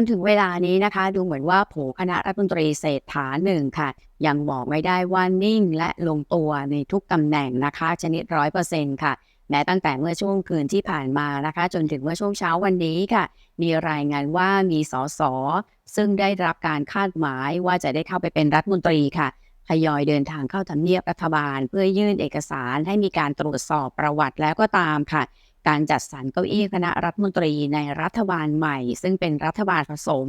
นถึงเวลานี้นะคะ ดูเหมือนว่าโผคณะรัฐมนตรีเศรษฐาหนึ่งค่ะ ยังบอกไม่ได้ว่านิ่งและลงตัวในทุกตำแหน่งนะคะ ชนิดร้อยเปอร์เซ็นต์ค่ะแม้ตั้งแต่เมื่อช่วงคืนที่ผ่านมานะคะ จนถึงเมื่อช่วงเช้าวันนี้ค่ะ มีรายงานว่ามีสสซึ่งได้รับการคาดหมายว่าจะได้เข้าไปเป็นรัฐมนตรีค่ะทยอยเดินทางเข้าทำเนียบรัฐบาล เพื่อยื่นเอกสารให้มีการตรวจสอบประวัติแล้วก็ตามค่ะ การจัดสรรเก้าอี้คณะรัฐมนตรีในรัฐบาลใหม่ ซึ่งเป็นรัฐบาลผสม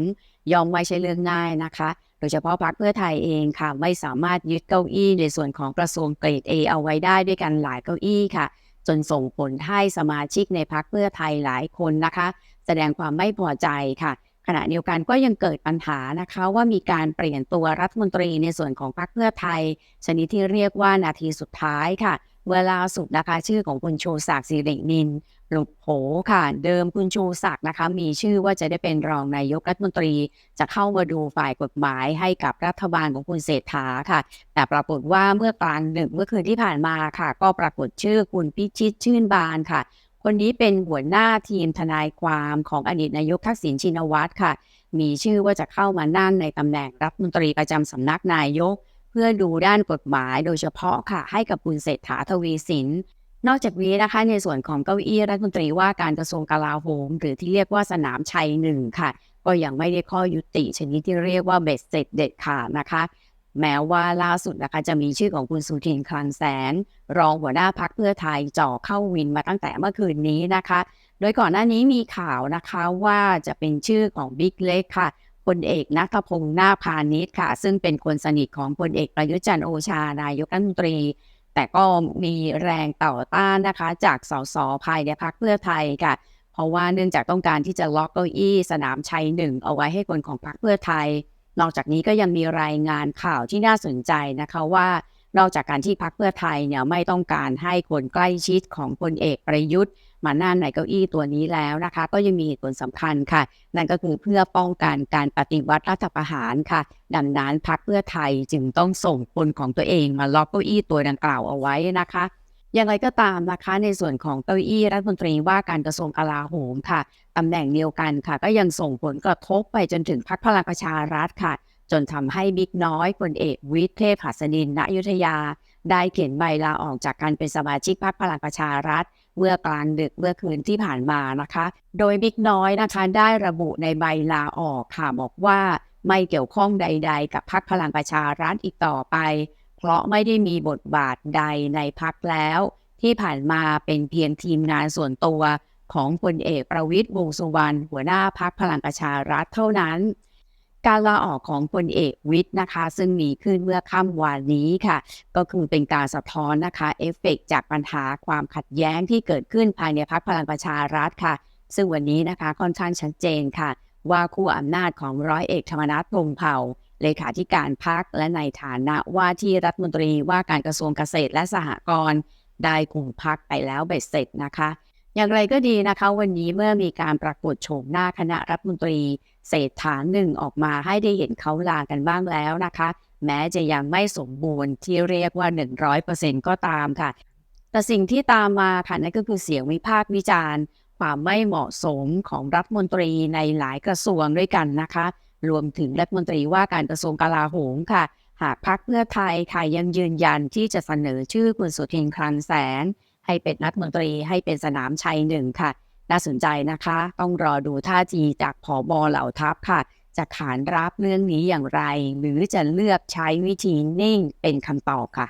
ยอมไม่ใช่เรื่องง่ายนะคะ โดยเฉพาะพรรคเพื่อไทยเองค่ะไม่สามารถยึดเก้าอี้ในส่วนของกระทรวงเกรด A เอาไว้ได้ด้วยกันหลายเก้าอี้ค่ะ จนส่งผลให้สมาชิกในพรรคเพื่อไทยหลายคนนะคะ แสดงความไม่พอใจค่ะ ขณะเดียวกันก็ยังเกิดปัญหานะคะว่ามีการเปลี่ยนตัวรัฐมนตรีในส่วนของพรรคเพื่อไทย ชนิดที่เรียกว่านาทีสุดท้ายค่ะ เวลาสุดนะคะ ชื่อของคุณชูศักดิ์สิรินินหลุดโผค่ะ เดิมคุณชูศักดิ์นะคะ มีชื่อว่าจะได้เป็นรองนายกรัฐมนตรี จะเข้ามาดูฝ่ายกฎหมายให้กับรัฐบาลของคุณเศรษฐาค่ะ แต่ปรากฏว่าเมื่อกลางดึกเมื่อคืนที่ผ่านมาค่ะ ก็ปรากฏชื่อคุณพิชิตชื่นบานค่ะ คนนี้เป็นหัวหน้าทีมทนายความของอดีตนายกทักษิณชินวัตรค่ะ มีชื่อว่าจะเข้ามานั่งในตำแหน่งรัฐมนตรีประจำสำนักนายก เพื่อดูด้านกฎหมายโดยเฉพาะค่ะ ให้กับคุณเศรษฐาทวีสิน นอกจากนี้นะคะในส่วนของเก้าอี้รัฐมนตรีว่าการกระทรวงกลาโหม หรือที่เรียกว่าสนามชัยหนึ่งค่ะ ก็ยังไม่ได้ข้อยุติชนิดที่เรียกว่าเบ็ดเสร็จเด็ดขาดนะคะ แม้ว่าล่าสุดนะคะจะมีชื่อของคุณสุทินคลังแสน รองหัวหน้าพักเพื่อไทยจ่อเข้าวินมาตั้งแต่เมื่อคืนนี้นะคะ โดยก่อนหน้านี้มีข่าวนะคะว่าจะเป็นชื่อของบิ๊กเล็กค่ะ พลเอกนัทพงศ์นาพาณิชย์ค่ะ ซึ่งเป็นคนสนิทของพลเอกประยุจันทร์โอชานายกรัฐมนตรี แต่ก็มีแรงต่อต้านนะคะ จากสสภายในพักเพื่อไทยค่ะ เพราะว่าเนื่องจากต้องการที่จะล็อกเก้าอี้สนามชัยหนึ่งเอาไว้ให้คนของพรรคเพื่อไทย นอกจากนี้ก็ยังมีรายงานข่าวที่น่าสนใจนะคะว่า นอกจากการที่พรรคเพื่อไทยเนี่ยไม่ต้องการให้คนใกล้ชิดของพลเอกประยุทธ์ มานั่งในเก้าอี้ตัวนี้แล้วนะคะ ก็ยังมีเหตุผลสำคัญค่ะ นั่นก็คือเพื่อป้องกันการปฏิวัติรัฐประหารค่ะ ดังนั้นพรรคเพื่อไทยจึงต้องส่งคนของตัวเองมาล็อกเก้าอี้ตัวดังกล่าวเอาไว้นะคะอย่างไรก็ตามนะคะในส่วนของเก้าอี้รัฐมนตรีว่าการกระทรวงกลาโหมค่ะตำแหน่งเดียวกันค่ะ ก็ยังส่งผลกระทบไปจนถึงพรรคพลังประชารัฐค่ะ จนทำให้บิ๊กน้อยพลเอกวิทย์เทพหัสดินณอยุธยา ได้เขียนใบลาออกจากการเป็นสมาชิกพรรคพลังประชารัฐ เมื่อกลางดึกเมื่อคืนที่ผ่านมานะคะ โดยบิ๊กน้อยนะคะได้ระบุในใบลาออกค่ะบอกว่าไม่เกี่ยวข้องใด ๆ กับพรรคพลังประชารัฐอีกต่อไป เพราะไม่ได้มีบทบาทใดในพรรคแล้ว ที่ผ่านมาเป็นเพียงทีมงานส่วนตัวของพลเอกประวิตยวงษ์สุวรรณหัวหน้าพรรคพลังประชารัฐเท่านั้น การลาออกของพลเอกวิทย์นะคะ ซึ่งมีขึ้นเมื่อค่ำวานนี้ค่ะ ก็คือเป็นการสะท้อนนะคะเอฟเฟกต์จากปัญหาความขัดแย้งที่เกิดขึ้นภายในพรรคพลังประชารัฐค่ะ ซึ่งวันนี้นะคะค่อนข้างชัดเจนค่ะ ว่าคู่อำนาจของร้อยเอกธรรมนัฐพรหมเผ่าเลขาธิการพรรคและในฐานะว่าที่รัฐมนตรีว่าการกระทรวงเกษตรและสหกรณ์ได้คุมพักไปแล้วเบ็ดเสร็จนะคะ อย่างไรก็ดีนะคะ วันนี้เมื่อมีการปรากฏโฉมหน้าคณะรัฐมนตรีเศรษฐาหนึ่งออกมาให้ได้เห็นเขาลากันบ้างแล้วนะคะ แม้จะยังไม่สมบูรณ์ที่เรียกว่า 100%ก็ตามค่ะ แต่สิ่งที่ตามมาค่ะนั่นก็คือเสียงวิพากษ์วิจารณ์ ความไม่เหมาะสมของรัฐมนตรีในหลายกระทรวงด้วยกันนะคะ รวมถึงรัฐมนตรีว่าการกระทรวงกลาโหมค่ะ หากพรรคเพื่อไทยค่ะยังยืนยันที่จะเสนอชื่อคุณสุทินคลังแสน ให้เป็นรัฐมนตรีให้เป็นสนามชัยหนึ่งค่ะ น่าสนใจนะคะ ต้องรอดูท่าทีจากผอบอเหล่าทัพค่ะ จะขานรับเรื่องนี้อย่างไร หรือจะเลือกใช้วิธีนิ่งเป็นคำตอบค่ะ